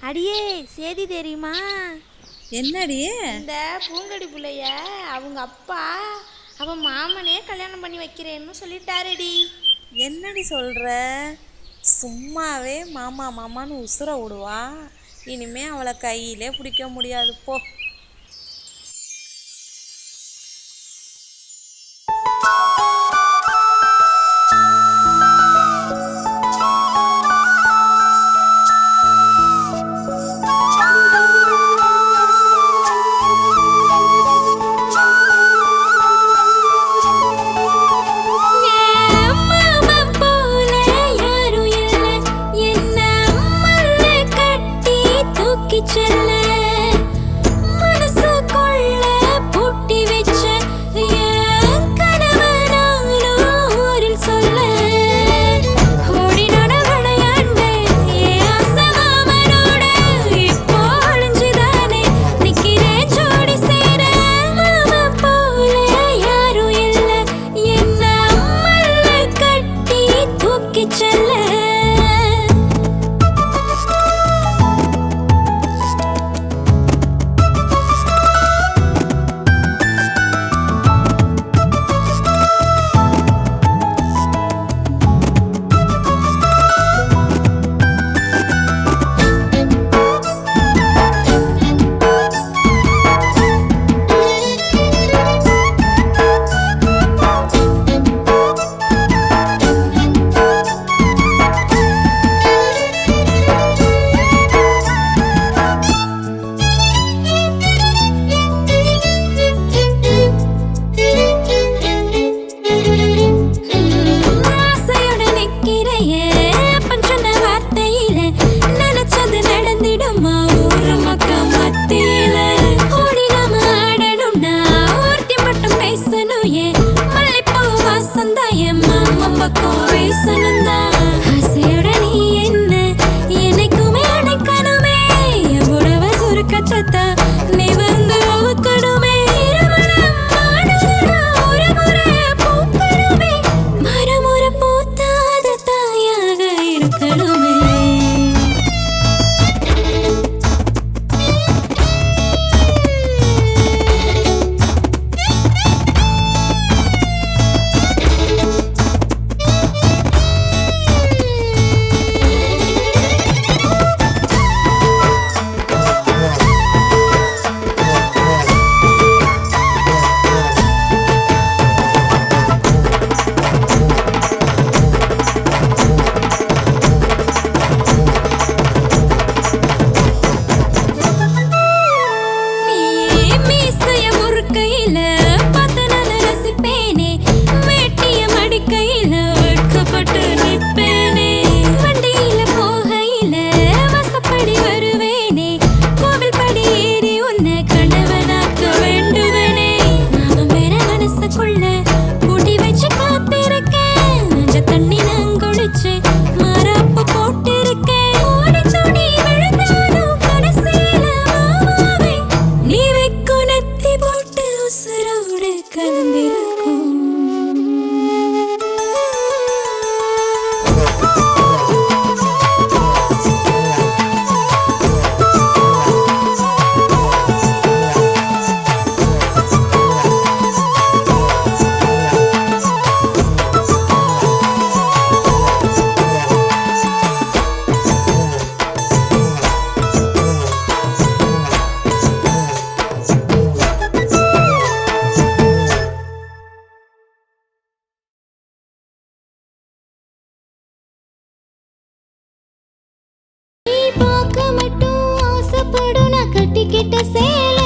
அடியே சேதி தெரியுமா? என்னடி? இந்த பூங்கடி பிள்ளைய அவங்க அப்பா அவன் மாமனே கல்யாணம் பண்ணி வைக்கிறேன்னு சொல்லிட்டாருடி. என்னடி சொல்கிற சும்மாவே மாமா மாமான்னு உசுர விடுவா. இனிமே அவளை கையிலே பிடிக்க முடியாது. போ. kitchen கட்டிக்கிட்டு சேல